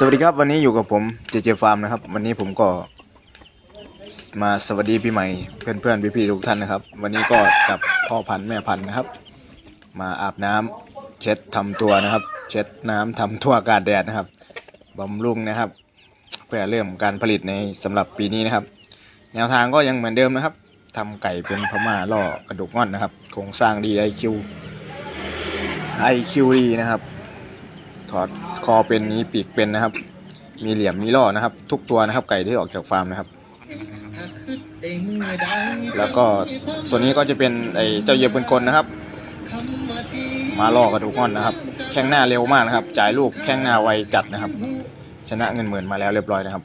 สวัสดีครับ วันนี้อยู่กับผมเจเจฟาร์มนะครับ วันนี้ผมก็มาสวัสดีปีใหม่เพื่อนเพื่อนพี่พี่ๆทุกท่านนะครับ วันนี้ก็จับพ่อพันธุ์แม่พันธุ์นะครับ มาอาบน้ำเช็ดทำตัวนะครับ เช็ดน้ำทำทั่วอากาศแดดนะครับบำรุงนะครับเพื่อเริ่มการผลิตในสำหรับปีนี้นะครับ แนวทางก็ยังเหมือนเดิมนะครับทำไก่เป็นพม่าล่อกระดูกง่อนนะครับโครงสร้างดีไอคิวไอคิวดีนะครับ ถอดคอเป็นมีปีกเป็นนะครับ มีเหลี่ยมมีล่อนะครับ ทุกตัวนะครับ ไก่ที่ออกจากฟาร์มนะครับ แล้วก็ตัวนี้ก็จะเป็นไอเจ้าเหยียบเป็นคนนะครับ มาล่อกระดูกง่อนนะครับ แข้งหน้าเร็วมากนะครับ จ่ายลูกแข้งหน้าไวจัดนะครับ ชนะเงินหมื่นมาแล้วเรียบร้อยนะครับ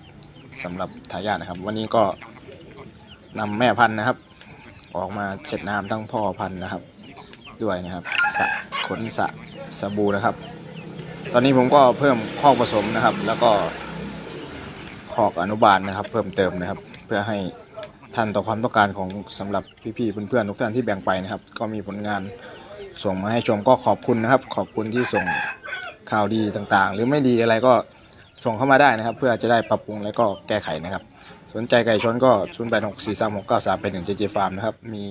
สำหรับทายาทนะครับ วันนี้ก็นำแม่พันธุ์นะครับ ออกมาเช็ดน้ำทั้งพ่อพันธุ์นะครับ ด้วยนะครับสระขนสระสบู่นะครับ ตอนนี้ผมก็เพิ่มข้อกผสมนะครับ แล้วก็ขอกอนุบาลนะครับ เพิ่มเติมนะครับ เพื่อให้ทันต่อความต้องการของสำหรับพี่ๆเพื่อนๆทุกท่านที่แบ่งไปนะครับ ก็มีผลงานส่งมาให้ชมก็ขอบคุณนะครับ ขอบคุณที่ส่งข่าวดีต่างๆ หรือไม่ดีอะไรก็ส่งเข้ามาได้นะครับ เพื่อจะได้ปรับปรุงและก็แก้ไขนะครับ สนใจไก่ชนก็0 8 6 4 3 6 9 3 1 7 7ฟาร์มนะครับ มี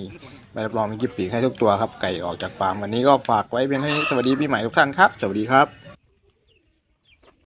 ใบรับรองมีกิบปีกให้ทุกตัวครับ ไก่ออกจากฟาร์มวันนี้ก็ฝากไว้เพียงให้สวัสดีปีใหม่ทุกท่านครับ สวัสดีครับ